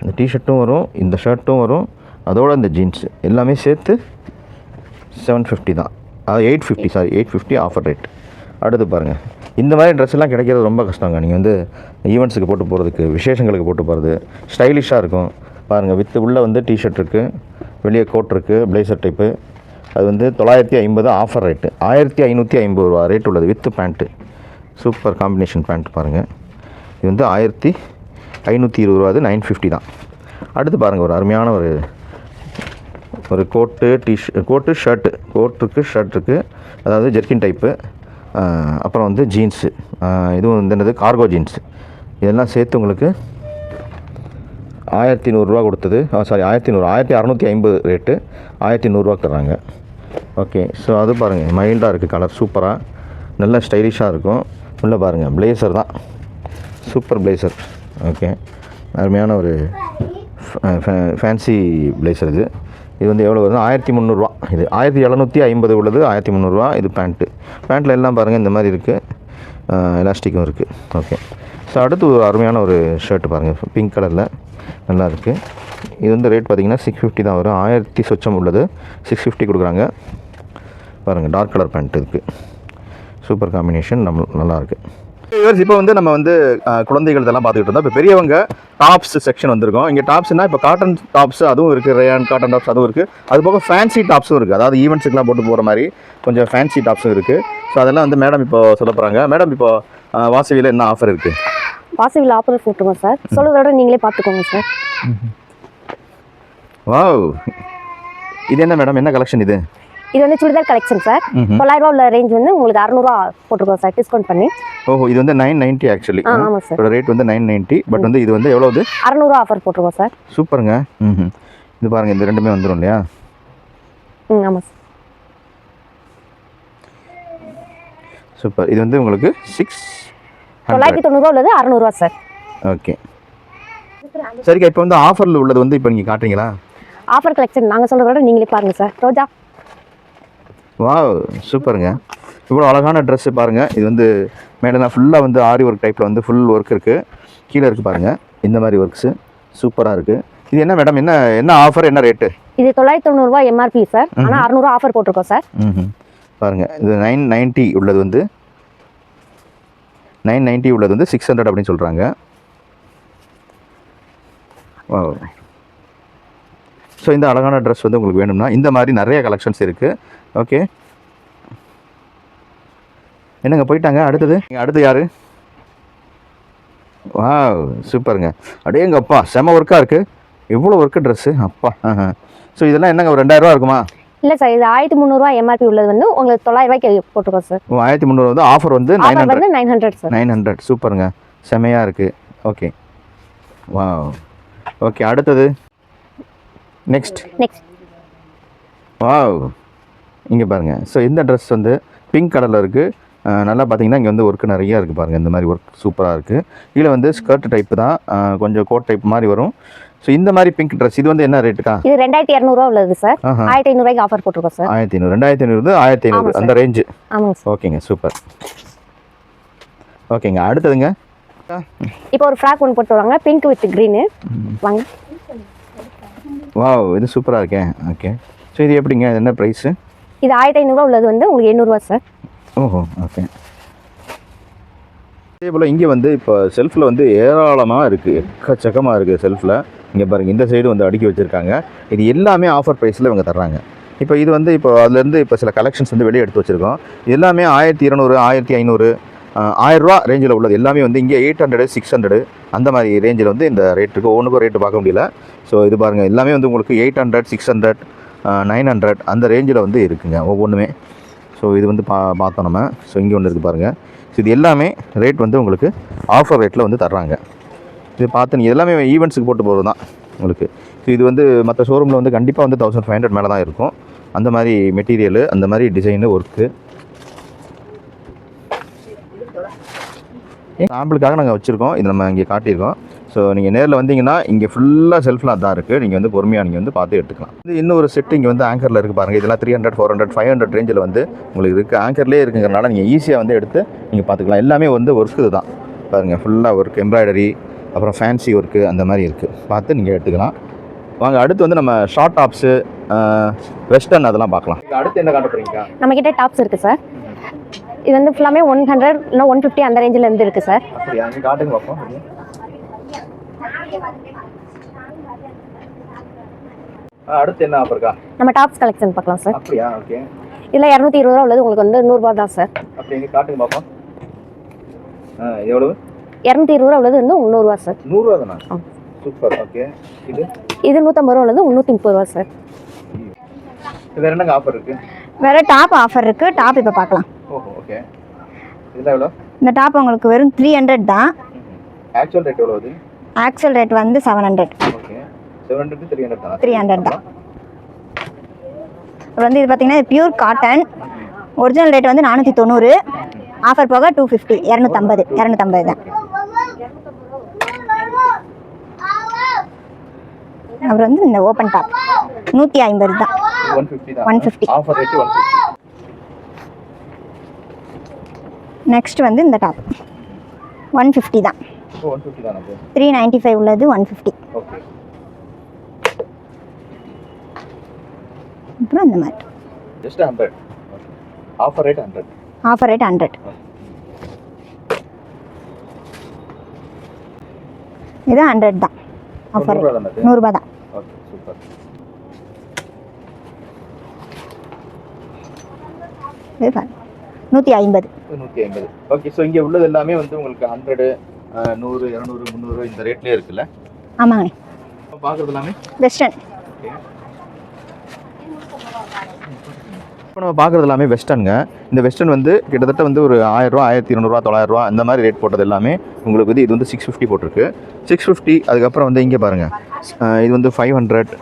இந்த டிஷர்ட்டும் வரும் இந்த ஷர்ட்டும் வரும் அதோட இந்த ஜீன்ஸ் எல்லாமே சேர்த்து செவன் ஃபிஃப்டி தான். அது eight fifty sorry eight fifty offer rate அடுத்து பாருங்கள் இந்த மாதிரி ட்ரெஸ் எல்லாம் கிடைக்கிறது ரொம்ப கஷ்டங்க. நீங்கள் வந்து ஈவெண்ட்ஸுக்கு போட்டு போகிறதுக்கு விசேஷங்களுக்கு போட்டு போகிறது ஸ்டைலிஷாக இருக்கும். பாருங்கள் வித்து உள்ளே வந்து டிஷர்ட் இருக்குது வெளியே கோட் இருக்குது பிளேசர் டைப்பு அது வந்து தொள்ளாயிரத்தி ஐம்பது ஆஃபர் ரேட்டு ஆயிரத்தி ஐநூற்றி ஐம்பது ரூபா ரேட் உள்ளது. With pant super combination pant பாருங்கள் இது வந்து ஆயிரத்தி ஐநூற்றி இருபது ரூபா அது நைன் ஃபிஃப்டி தான். அடுத்து பாருங்கள் ஒரு அருமையான ஒரு ஒரு கோட்டு டிஷ் கோட்டு ஷர்ட்டு கோட்டுக்கு ஷர்ட்டுக்கு அதாவது ஜெர்கின் டைப்பு அப்புறம் வந்து ஜீன்ஸு இதுவும் வந்து என்னது? கார்கோ ஜீன்ஸு இதெல்லாம் சேர்த்து உங்களுக்கு ஆயிரத்தி நூறுரூவா கொடுத்தது. சாரி ஆயிரத்தி நூறு ஆயிரத்தி அறநூற்றி ஐம்பது ரேட்டு ஆயிரத்தி நூறுரூவா தர்றாங்க. ஓகே ஸோ அது பாருங்கள் மைல்டாக இருக்குது கலர் சூப்பராக நல்ல ஸ்டைலிஷாக இருக்கும். உள்ளே பாருங்கள் பிளேசர் தான். சூப்பர் பிளேசர் ஓகே அருமையான ஒரு ஃபேன்சி பிளேசர் இது. இது வந்து எவ்வளோ வருது ஆயிரத்தி முந்நூறுரூவா இது ஆயிரத்தி எழுநூற்றி ஐம்பது உள்ளது ஆயிரத்தி முந்நூறுரூவா இது பேண்ட்டு பேண்ட்டில் எல்லாம் பாருங்கள் இந்த மாதிரி இருக்குது எலாஸ்டிக்கும் இருக்குது ஓகே ஸோ அடுத்து ஒரு அருமையான ஒரு ஷர்ட் பாருங்கள் பிங்க் கலரில் நல்லா இருக்குது இது வந்து ரேட் பார்த்தீங்கன்னா சிக்ஸ் ஃபிஃப்டி தான் வரும். ஆயிரத்தி சொச்சம் உள்ளது. சிக்ஸ் ஃபிஃப்டி கொடுக்குறாங்க. பாருங்கள் டார்க் கலர் பேண்ட் இருக்குது சூப்பர் காம்பினேஷன் நம்ம நல்லாயிருக்கு வியூவர்ஸ் இப்போ வந்து நம்ம வந்து குழந்தைகள் இதெல்லாம் பார்த்துக்கிட்டு இருந்தோம். இப்போ பெரியவங்க டாப்ஸ் செக்ஷன் வந்திருக்கோம். இங்கே டாப்ஸ்னா இப்போ காட்டன் டாப்ஸ் அதுவும் இருக்குது ரேயான் காட்டன் டாப்ஸ் அதுவும் இருக்குது அது போக ஃபேன்சி டாப்ஸும் இருக்குது அதாவது ஈவெண்ட்ஸுக்குலாம் போட்டு போகிற மாதிரி கொஞ்சம் ஃபேன்சி டாப்ஸும் இருக்குது ஸோ அதெல்லாம் வந்து மேடம் இப்போ சொல்ல போகிறாங்க மேடம் இப்போ வாசவியில் என்ன ஆஃபர் இருக்குது
வாசவியில் ஆஃபர் போட்டுருக்கோம் சார் சொல்கிறதோட நீங்களே பார்த்துக்கோங்க சார்
வாவ் இது என்ன மேடம் என்ன கலெக்ஷன் இது?
இது வந்து சுடிதார் கலெக்ஷன் சார்
ம்ஹும்.
தொள்ளாயிரரூவா உள்ள ரேஞ்ச் வந்து உங்களுக்கு அறநூறுவா போட்டிருக்கோம் சார் டிஸ்கவுண்ட் பண்ணி.
ஓஹோ இது வந்து நைன் நைன்ட்டி ஆக்சுவலி
ஆமாம் சார்
ரேட் வந்து நைன் நைன்ட்டி பட் வந்து இது வந்து எவ்வளோது
அறநூறுவா ஆஃபர் போட்டிருக்கோம் சார்
சூப்பருங்க. ம் இது பாருங்கள் இந்த ரெண்டுமே வந்துடும் இல்லையா?
ம் ஆமாம் சார்
சூப்பர். இது வந்து உங்களுக்கு சிக்ஸ்
தொள்ளாயிரத்தி தொண்ணூறுவா உள்ளது அறநூறுவா சார்
ஓகே. சரிக்கா இப்போ வந்து ஆஃபரில் உள்ளது வந்து இப்போ நீங்கள் காட்டுறீங்களா?
ஆஃபர் கலெக்ஷன் நாங்கள் சொல்கிறதோட நீங்களே பாருங்கள் சார் ரோஜா
வாவ் சூப்பருங்க. இவ்வளோ அழகான ட்ரெஸ்ஸு பாருங்கள் இது வந்து மேடெல்லாம் ஃபுல்லாக வந்து ஆரி ஒர்க் டைப்பில் வந்து ஃபுல் ஒர்க் இருக்குது கீழே இருக்குது பாருங்கள் இந்த மாதிரி ஒர்க்ஸு சூப்பராக இருக்குது இது என்ன மேடம் என்ன என்ன ஆஃபர் என்ன ரேட்டு
இது தொள்ளாயிரத்தி தொண்ணூறுவா எம்ஆர்பி சார் ஆனால் அறநூறுவா ஆஃபர் போட்டிருக்கோம் சார்
ம் பாருங்கள் இது நைன் நைன்ட்டி உள்ளது வந்து. நைன் நைன்ட்டி உள்ளது வந்து சிக்ஸ் ஹண்ட்ரட் அப்படின்னு சொல்கிறாங்க வா ஸோ இந்த அழகான ட்ரெஸ் வந்து உங்களுக்கு வேணும்னா இந்த மாதிரி நிறைய கலெக்ஷன்ஸ் இருக்குது ஓகே என்னங்க போயிட்டாங்க? அடுத்தது? அடுத்து யார்? வா சூப்பருங்க அடேங்கப்பா செம ஒர்க்காக இருக்குது எவ்வளோ ஒர்க்கு ட்ரெஸ்ஸு அப்பா. ஸோ இதெல்லாம் என்னங்க ஒரு ரெண்டாயிரரூவா இருக்குமா?
இல்லை சார் இது ஆயிரத்தி முந்நூறுவா எம்ஆர்பி உள்ளது வந்து உங்களுக்கு தொள்ளாயிரம் ரூபாய்க்கு போட்டிருக்கோம் சார்.
ஆயிரத்தி முந்நூறு வந்து ஆஃபர் வந்து nine hundred
nine hundred sir.
Nine hundred சூப்பருங்க செமையாக இருக்குது ஓகே வா ஓகே அடுத்தது? நெக்ஸ்ட்
நெக்ஸ்ட்
வாவ் இங்கே பாருங்கள் ஸோ இந்த ட்ரெஸ் வந்து பிங்க் கலரில் இருக்குது நல்லா பார்த்தீங்கன்னா இங்கே வந்து ஒர்க் நிறையா இருக்குது பாருங்கள் இந்த மாதிரி ஒர்க் சூப்பராக இருக்குது கீழே வந்து ஸ்கர்ட் டைப்பு தான். கொஞ்சம் கோட் டைப் மாதிரி வரும். ஸோ இந்த மாதிரி பிங்க் ட்ரெஸ் இது வந்து என்ன ரேட்டுக்கா
இது ரெண்டாயிரத்தி இரநூறுவா உள்ளது சார் ஆயிரத்தி ஐநூறுவாய்க்கு ஆஃபர் போட்டிருக்கோம் சார்
ஆயிரத்தி ஐநூறு. ரெண்டாயிரத்தி ஐநூறு ஆயிரத்தி ஐநூறு. அந்த ரேஞ்சு
ஆமாங்க
ஓகேங்க சூப்பர் ஓகேங்க அடுத்ததுங்க.
இப்போ ஒரு ஃப்ராக் ஒன்று போட்டு வராங்க பிங்க் வித் க்ரீனு வாங்க.
வாவ் இது சூப்பராக இருக்கேன் ஓகே ஸோ இது எப்படிங்க? இது என்ன ப்ரைஸு
இது ஆயிரத்தி ஐநூறுரூவா உள்ளது வந்து உங்களுக்கு எண்ணூறுவா சார்
ஓஹோ ஓகே அதே போல் இங்கே வந்து இப்போ செல்ஃபில் வந்து ஏராளமாக இருக்குது எக்கச்சக்கமாக இருக்குது செல்ஃபில் இங்கே பாருங்கள் இந்த சைடு வந்து அடுக்கி வச்சுருக்காங்க. இது எல்லாமே ஆஃபர் ப்ரைஸில் இவங்க தர்றாங்க. இப்போ இது வந்து இப்போ அதுலேருந்து இப்போ சில கலெக்ஷன்ஸ் வந்து வெளியே எடுத்து வச்சுருக்கோம். எல்லாமே ஆயிரத்தி இரநூறு ஆயிரத்தி ஐநூறு ஆயிரரூவா ரேஞ்சில் உள்ளது. எல்லாமே வந்து இங்கே எயிட் ஹண்ட்ரடு சிக்ஸ் ஹண்ட்ரடு அந்த மாதிரி ரேஞ்சில் வந்து இந்த ரேட்டுக்கு ஒவ்வொன்றுக்கும் ரேட்டு பார்க்க முடியல. ஸோ இது பாருங்கள் எல்லாமே வந்து உங்களுக்கு eight hundred six hundred nine hundred அந்த ரேஞ்சில் வந்து இருக்குங்க ஒவ்வொன்றுமே. ஸோ இது வந்து பா பார்த்தோம் நம்ம. ஸோ இங்கே ஒன்று இருக்குது பாருங்கள் ஸோ இது எல்லாமே ரேட் வந்து உங்களுக்கு ஆஃபர் ரேட்டில் வந்து தர்றாங்க. இது பார்த்து நீங்கள் எல்லாமே ஈவெண்ட்ஸுக்கு போட்டு போகிறது தான் உங்களுக்கு. ஸோ இது வந்து மற்ற ஷோரூமில் வந்து கண்டிப்பாக வந்து தௌசண்ட் ஃபைவ் ஹண்ட்ரட் மேலே தான் இருக்கும். அந்த மாதிரி மெட்டீரியலு அந்த மாதிரி டிசைனு ஒர்க்கு சாம்பிளுக்காக நாங்கள் வச்சுருக்கோம். இது நம்ம இங்கே காட்டியிருக்கோம். ஸோ நீங்கள் நேரில் வந்தீங்கன்னா இங்கே ஃபுல்லாக செல்ஃப்லாம் தான் இருக்குது நீங்கள் வந்து பொறுமையாக நீங்கள் வந்து பார்த்து எடுத்துக்கலாம். இது இன்னொரு செட்டு இங்கே வந்து ஆங்கரில் இருக்குது பாருங்கள் இதெல்லாம் three hundred four hundred five hundred ரேஞ்சில் வந்து உங்களுக்கு இருக்குது ஆங்கர்லேயே இருக்குங்கிறனால நீங்கள் ஈஸியாக வந்து எடுத்து நீங்கள் பார்த்துக்கலாம். எல்லாமே வந்து ஒர்க்கு இது தான். பாருங்கள் ஃபுல்லாக ஒர்க் எம்ப்ராய்டரி அப்புறம் ஃபேன்சி ஒர்க்கு அந்த மாதிரி இருக்குது பார்த்து நீங்கள் எடுத்துக்கலாம். வாங்க அடுத்து வந்து நம்ம ஷார்ட் டாப்ஸு வெஸ்டர்ன் அதெல்லாம் பார்க்கலாம். அடுத்து என்ன காட்ட போகிறீங்க
நம்ம கிட்ட டாப்ஸ் இருக்குது சார் இது வந்து ஃபுல்லாமே ஒன் ஹண்ட்ரட் இல்லை ஒன் ஃபிஃப்டி அந்த ரேஞ்சில் இருந்து இருக்குது சார்
அடுத்து என்ன ஆஃபர்க்கா
நம்ம டாப்ஸ் கலெக்ஷன் பார்க்கலாம் சார்
அப்படியா? ஓகே.
இதில் இரநூத்தி இருபது ரூபா உள்ளது. உங்களுக்கு வந்து நூறுரூவா தான் சார்
அப்படி காட்டுங்க பார்ப்போம் எவ்வளவு?
இரநூத்தி இருபது ரூபா உள்ளது வந்து முந்நூறுரூவா சார்
நூறுரூவா தானா. சூப்பர். ஓகே. இது?
இது நூற்றம்பது ரூபா உள்ளது முந்நூற்றி முப்பது ரூபா சார்
வேறு என்னங்க ஆஃபர் இருக்குது
வேற டாப் ஆஃபர் இருக்கு. டாப் இப்போ பார்க்கலாம்.
ஓகே. இதெல்லாம் எவ்வளோ?
இந்த டாப் உங்களுக்கு வெறும் த்ரீ ஹண்ட்ரட் தான்.
ஆக்சுவல் ரேட் எவ்வளோ அது?
ஆக்சுவல் ரேட் வந்து seven hundred
okay seven hundred three hundred தானா?
300 தான். அப்புறம் வந்து இது பார்த்தீங்கன்னா பியூர் காட்டன் ஒரிஜினல் ரேட் வந்து நானூற்றி தொண்ணூறு. ஆஃபர் போக டூ ஃபிஃப்டி இரநூத்தம்பது இரநூத்தம்பது தான். அப்புறம் வந்து இந்த ஓப்பன் டாப் நூற்றி ஐம்பது தான்.
ஒன் ஃபிஃப்டி தான்
150.
Offer rate one fifty
next வந்து இந்த டாப் ஒன் ஃபிஃப்டி தான். த்ரீ நைன்ட்டி ஃபைவ் உள்ளது ஒன் ஃபிஃப்டி அப்புறம் இந்த மாதிரி.
Just hundred offer rate hundred
offer rate hundred இது ஹண்ட்ரட் தான். ஆஃபர் நூறுரூபா தான்? இது பாருங்க. நூற்றி ஐம்பது.
நூற்றி ஐம்பது. ஓகே ஸோ இங்கே உள்ளது எல்லாமே வந்து உங்களுக்கு ஹண்ட்ரடு நூறு இரநூறு முந்நூறு இந்த ரேட்லேயே இருக்குல்ல?
ஆமாங்கண்ணே
பார்க்குறது எல்லாமே?
வெஸ்டர்ன்
இப்போ நம்ம பார்க்குறது எல்லாமே வெஸ்டர்னுங்க இந்த வெஸ்டர்ன் வந்து கிட்டத்தட்ட வந்து ஒரு ஆயிரரூவா ஆயிரத்தி இரநூறுவா தொள்ளாயிரரூவா இந்த மாதிரி ரேட் போட்டது எல்லாமே உங்களுக்கு வந்து இது வந்து சிக்ஸ் ஃபிஃப்டி போட்டிருக்கு. சிக்ஸ் ஃபிஃப்டி அதுக்கப்புறம் வந்து இங்கே பாருங்கள் இது வந்து ஃபைவ் ஹண்ட்ரட்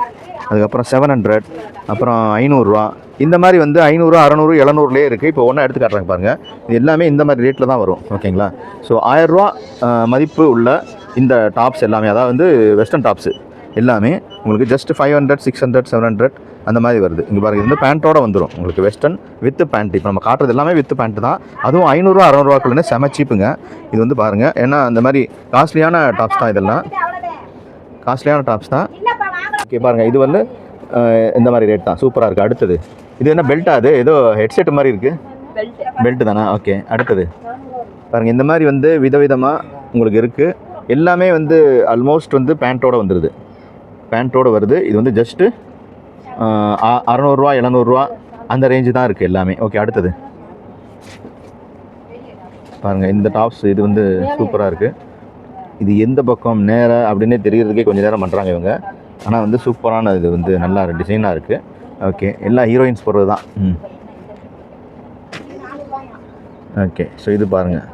அதுக்கப்புறம் செவன் ஹண்ட்ரட் அப்புறம் ஐநூறுரூவா. இந்த மாதிரி வந்து ஐநூறு அறநூறு எழுநூறுலேயே இருக்குது இப்போ ஒன்றா எடுத்து காட்டுறாங்க பாருங்கள் இது எல்லாமே இந்த மாதிரி ரேட்டில் தான் வரும். ஓகேங்களா ஸோ ஆயிரரூவா மதிப்பு உள்ள இந்த டாப்ஸ் எல்லாமே அதாவது வந்து வெஸ்டர்ன் டாப்ஸு எல்லாமே உங்களுக்கு just five hundred six hundred seven hundred அந்த மாதிரி வருது. இங்கே பாருங்க இது வந்து பேண்ட்டோட வந்துடும் உங்களுக்கு வெஸ்டர்ன் வித் பேண்ட் இப்போ நம்ம காட்டுறது எல்லாமே வித் பேண்ட் தான். அதுவும் ஐநூறுரூவா அறநூறுவாக்குள்ளே செம சீப்புங்க இது வந்து பாருங்கள் ஏன்னா அந்த மாதிரி காஸ்ட்லியான டாப்ஸ் தான் இதெல்லாம். காஸ்ட்லியான டாப்ஸ் தான். ஓகே பாருங்கள் இது வந்து இந்த மாதிரி ரேட் தான். சூப்பராக இருக்குது அடுத்தது இது என்ன பெல்ட்டா அது? ஏதோ ஹெட்செட் மாதிரி இருக்குது பெல்ட் தானே? ஓகே அடுத்தது. பாருங்கள் இந்த மாதிரி வந்து விதவிதமாக உங்களுக்கு இருக்குது எல்லாமே வந்து ஆல்மோஸ்ட் வந்து பேண்ட்டோட வந்துடுது பேண்ட்டோட வருது. இது வந்து ஜஸ்ட்டு அறநூறுவா எழுநூறுவா அந்த ரேஞ்சு தான் இருக்குது எல்லாமே. ஓகே அடுத்தது. பாருங்கள் இந்த டாப்ஸ் இது வந்து சூப்பராக இருக்குது இது எந்த பக்கம் நேராக அப்படின்னே தெரியறதுக்கே கொஞ்சம் நேரம் பண்ணுறாங்க இவங்க. ஆனால் வந்து சூப்பரான இது வந்து நல்லா டிசைனாக இருக்குது ஓகே எல்லா ஹீரோயின்ஸ் போடுறது தான் ம். ஓகே ஸோ இது பாருங்கள்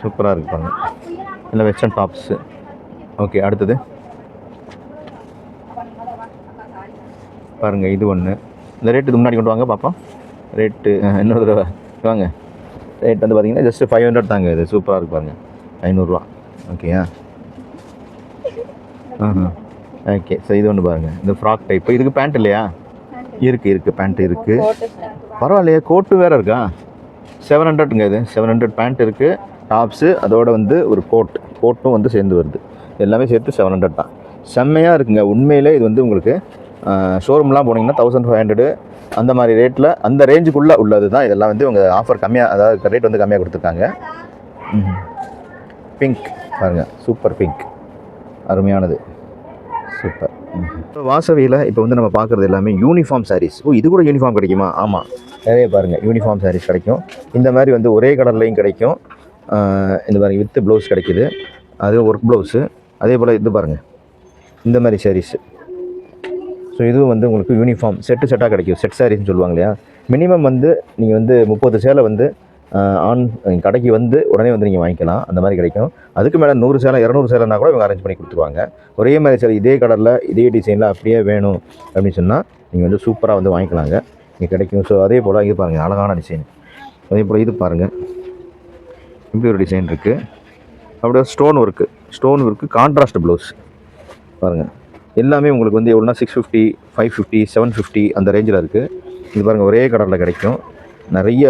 சூப்பராக இருக்குது பாருங்கள் இல்லை வெஸ்டர்ன் டாப்ஸு ஓகே அடுத்தது. பாருங்கள் இது ஒன்று இந்த ரேட்டு இது முன்னாடி கொண்டு வாங்க பார்ப்போம் ரேட்டு இன்னொரு தடவை. வாங்க. ரேட் வந்து பார்த்தீங்கன்னா ஜஸ்ட் ஃபைவ் ஹண்ட்ரட் தாங்க இது. சூப்பராக இருக்கு பாருங்கள் ஐநூறுரூவா ஓகேயா ஓகே ஸோ இது ஒன்று பாருங்கள் இந்த ஃப்ராக் டைப்பு இதுக்கு பேண்ட் இல்லையா? இருக்குது இருக்குது பேண்ட் இருக்குது பரவாயில்லையே கோட்டு வேறு இருக்கா? செவன் ஹண்ட்ரட்ங்க இது. செவன் ஹண்ட்ரட் பேண்ட் இருக்குது டாப்ஸு அதோட வந்து ஒரு கோட் கோட்டும் வந்து சேர்ந்து வருது. எல்லாமே சேர்த்து செவன் ஹண்ட்ரட் தான். செம்மையாக இருக்குங்க. உண்மையிலே இது வந்து உங்களுக்கு ஷோரூம்லாம் போனீங்கன்னா தௌசண்ட் ஃபைவ் ஹண்ட்ரடு அந்த மாதிரி ரேட்டில் அந்த ரேஞ்சுக்குள்ளே உள்ளது தான். இதெல்லாம் வந்து உங்கள் ஆஃபர் கம்மியாக அதாவது ரேட் வந்து கம்மியாக கொடுத்துருக்காங்க. பிங்க் பாருங்கள் சூப்பர் பிங்க் அருமையானது. சூப்பர் இப்போ வாசவியில் இப்போ வந்து நம்ம பார்க்குறது எல்லாமே யூனிஃபார்ம் சாரீஸ் ஓ இது கூட யூனிஃபார்ம் கிடைக்குமா? ஆமாம் நிறைய பாருங்கள் யூனிஃபார்ம் சாரீஸ் கிடைக்கும். இந்த மாதிரி வந்து ஒரே கலர்லேயும் கிடைக்கும். இந்த மாதிரி வித்து ப்ளவுஸ் கிடைக்குது. அது ஒர்க் ப்ளவுஸு அதே போல் இது பாருங்கள் இந்த மாதிரி சாரீஸு ஸோ இதுவும் வந்து உங்களுக்கு யூனிஃபார்ம் செட்டு செட்டாக கிடைக்கும். செட் சாரீஸ்னு சொல்லுவாங்க இல்லையா? மினிமம் வந்து நீங்கள் வந்து முப்பது சேலை வந்து ஆன் கடைக்கு வந்து உடனே வந்து நீங்கள் வாங்கிக்கலாம். அந்த மாதிரி கிடைக்கும். அதுக்கு மேலே நூறு சேலை இரநூறு சேலைனா கூட இவங்க அரேஞ்ச் பண்ணி கொடுத்துருவாங்க. ஒரே மாதிரி சேலை இதே கலரில் இதே டிசைனில் அப்படியே வேணும் அப்படின்னு சொன்னால் நீங்கள் வந்து சூப்பராக வந்து வாங்கிக்கலாங்க. இங்கே கிடைக்கும். ஸோ அதே போல் இது பாருங்கள் அழகான டிசைன் அதே போல் இது பாருங்கள் இப்படி ஒரு டிசைன் இருக்குது அப்படியே stone work stone work contrast blouse பாருங்கள் எல்லாமே உங்களுக்கு வந்து எவ்வளோனா six fifty five fifty seven fifty அந்த ரேஞ்சில் இருக்குது இது பாருங்கள் ஒரே கலரில் கிடைக்கும். நிறைய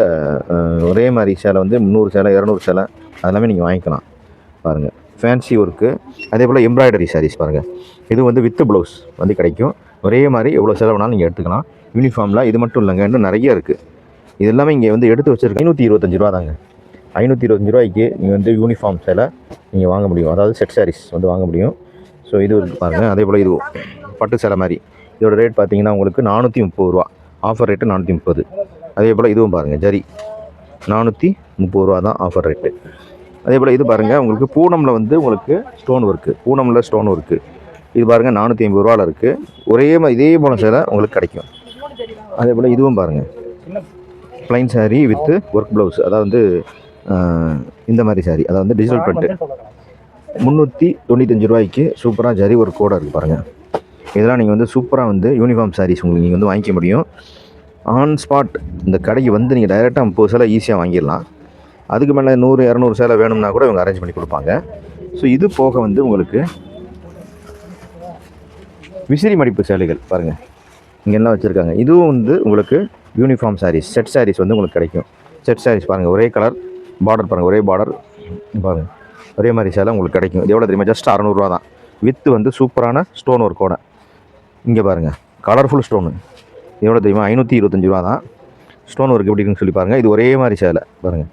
ஒரே மாதிரி சேலை வந்து முந்நூறு சேலை இரநூறு சேலை அதெல்லாமே நீங்கள் வாங்கிக்கலாம். பாருங்கள் ஃபேன்சி ஒர்க்கு அதே போல் எம்ப்ராய்டரி சாரீஸ் பாருங்கள் இது வந்து வித்து ப்ளவுஸ் வந்து கிடைக்கும். ஒரே மாதிரி எவ்வளோ செலவுனாலும் வேணாலும் நீங்கள் எடுத்துக்கலாம். யூனிஃபார்மில் இது மட்டும் இல்லைங்க இன்னும் நிறைய இருக்குது இது எல்லாமே இங்கே வந்து எடுத்து வச்சிருக்க ஐநூற்றி இருபத்தஞ்சி ரூபா தாங்க. ஐநூற்றி இருபத்தஞ்சி ரூபாய்க்கு நீங்கள் வந்து யூனிஃபார்ம் சேலை நீங்கள் வாங்க முடியும். அதாவது செட் சாரீஸ் வந்து வாங்க முடியும். ஸோ இது இருக்குது பாருங்கள் அதே போல் இது பட்டு சேலை மாதிரி. இதோட ரேட் பார்த்தீங்கன்னா உங்களுக்கு நானூற்றி முப்பது ரூபா. ஆஃபர் ரேட்டு நானூற்றி முப்பது. அதே போல் இதுவும் பாருங்கள் ஜரி. நானூற்றி முப்பது ரூபா தான் ஆஃபர் ரேட்டு அதே போல் இது பாருங்கள் உங்களுக்கு பூனமில் வந்து உங்களுக்கு ஸ்டோன் ஒர்க்கு பூனமில் ஸ்டோன் ஒர்க்கு இது பாருங்கள் நானூற்றி ஐம்பது ரூபாவில் இருக்குது ஒரே மாதிரி இதே போல சேலை உங்களுக்கு கிடைக்கும். அதே போல் இதுவும் பாருங்கள் plain sari with work blouse அதாவது வந்து இந்த மாதிரி சாரீ அதாவது வந்து டிஜிட்டல் பிரிண்ட்டு முந்நூற்றி தொண்ணூத்தஞ்சு ரூபாய்க்கு சூப்பராக ஜரி ஒரு கோடை இருக்குது பாருங்கள் இதெல்லாம் நீங்கள் வந்து சூப்பராக வந்து யூனிஃபார்ம் சாரீஸ் உங்களுக்கு நீங்கள் வந்து வாங்கிக்க முடியும். ஆன் ஸ்பாட் இந்த கடைக்கு வந்து நீங்கள் டைரெக்டாக முப்பது சேலை ஈஸியாக வாங்கிடலாம். அதுக்கு மேலே நூறு இரநூறு சேலை வேணும்னா கூட இவங்க அரேஞ்ச் பண்ணி கொடுப்பாங்க. ஸோ இது போக வந்து உங்களுக்கு விசிறி மடிப்பு சேலைகள் பாருங்கள் இங்கே என்ன வச்சுருக்காங்க. இதுவும் வந்து உங்களுக்கு யூனிஃபார்ம் சாரீஸ் செட் சாரீஸ் வந்து உங்களுக்கு கிடைக்கும். செட் சாரீஸ் பாருங்கள் ஒரே கலர் பார்டர் பாருங்கள் ஒரே பார்டர் பாருங்கள் ஒரே மாதிரி சேலை உங்களுக்கு கிடைக்கும். இது எவ்வளோ தெரியுமா? ஜஸ்ட் அறநூறுவா தான். வித்து வந்து சூப்பரான ஸ்டோன் ஒர்க்கோட இங்கே பாருங்கள் கலர்ஃபுல் ஸ்டோனு எவ்வளோ தெரியுமா ஐநூற்றி இருபத்தஞ்சி ரூபா தான். ஸ்டோன் ஒர்க் எப்படி இருக்குன்னு சொல்லி பாருங்கள் இது ஒரே மாதிரி சேலை. பாருங்கள்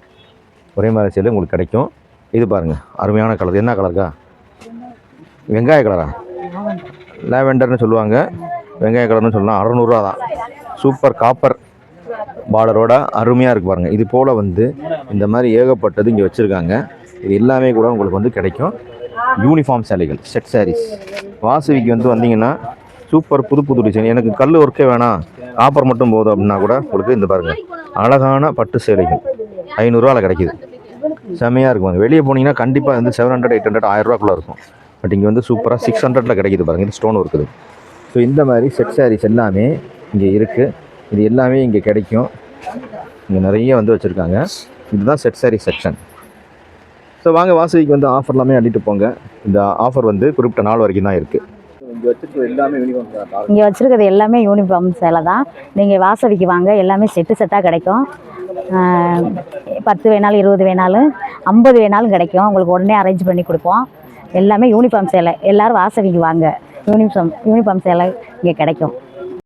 ஒரே மாதிரி சேலை உங்களுக்கு கிடைக்கும். இது பாருங்கள் அருமையான கலர் என்ன கலருக்கா வெங்காய கலரா லேவெண்டர்னு சொல்லுவாங்க. வெங்காய கலர்னு சொல்லலாம் அறநூறுவா தான். சூப்பர் காப்பர் பார்டரோட அருமையாக இருக்குது பாருங்கள் இது போல் வந்து இந்த மாதிரி ஏகப்பட்டது இங்கே வச்சுருக்காங்க. இது எல்லாமே கூட உங்களுக்கு வந்து கிடைக்கும். யூனிஃபார்ம் சேலைகள். செட் சாரீஸ் வாசவிக்கு வந்து வந்தீங்கன்னா சூப்பர் புது புது டிசைன் எனக்கு கல் ஒர்க்கே வேணாம். ஆஃபர் மட்டும் போதும் அப்படின்னா கூட உங்களுக்கு இந்த பாருங்கள் அழகான பட்டு சேலைகள். ஐநூறுரூவாவில் கிடைக்கிது. செம்மையாக இருக்கும் வெளியே போனீங்கன்னா கண்டிப்பாக வந்து செவன் ஹண்ட்ரட் எயிட் ஹண்ட்ரட் ஆயிரரூவாக்குள்ளே இருக்கும். பட் இங்கே வந்து சூப்பராக சிக்ஸ் ஹண்ட்ரடில் கிடைக்குது பாருங்கள் இது ஸ்டோன் இருக்குது ஸோ இந்த மாதிரி செட் சாரீஸ் எல்லாமே இங்கே இருக்குது இது எல்லாமே இங்கே கிடைக்கும். இங்கே நிறைய வந்து வச்சுருக்காங்க. இதுதான் செட் சாரீ செக்ஷன் ஸோ வாங்க வாசகிக்கு வந்து ஆஃபர் எல்லாமே அள்ளிட்டு போங்க. இந்த ஆஃபர் வந்து குறிப்பிட்ட நாள் வரைக்கும் தான் இருக்குது இங்கே வச்சிருக்கிறது எல்லாமே யூனிஃபார்ம்
இங்கே வச்சிருக்கிறது எல்லாமே யூனிஃபார்ம் சேலை தான் நீங்கள் வாசவிக்கு வாங்க எல்லாமே செட்டு செட்டாக கிடைக்கும். பத்து வேணாலும் இருபது வேணாலும் ஐம்பது வேணாலும் கிடைக்கும். உங்களுக்கு உடனே அரேஞ்ச் பண்ணி கொடுப்போம். எல்லாமே யூனிஃபார்ம் சேலை. எல்லோரும் வாசவிக்கு வாங்க. யூனிஃபார்ம் யூனிஃபார்ம் சேலை இங்கே கிடைக்கும்.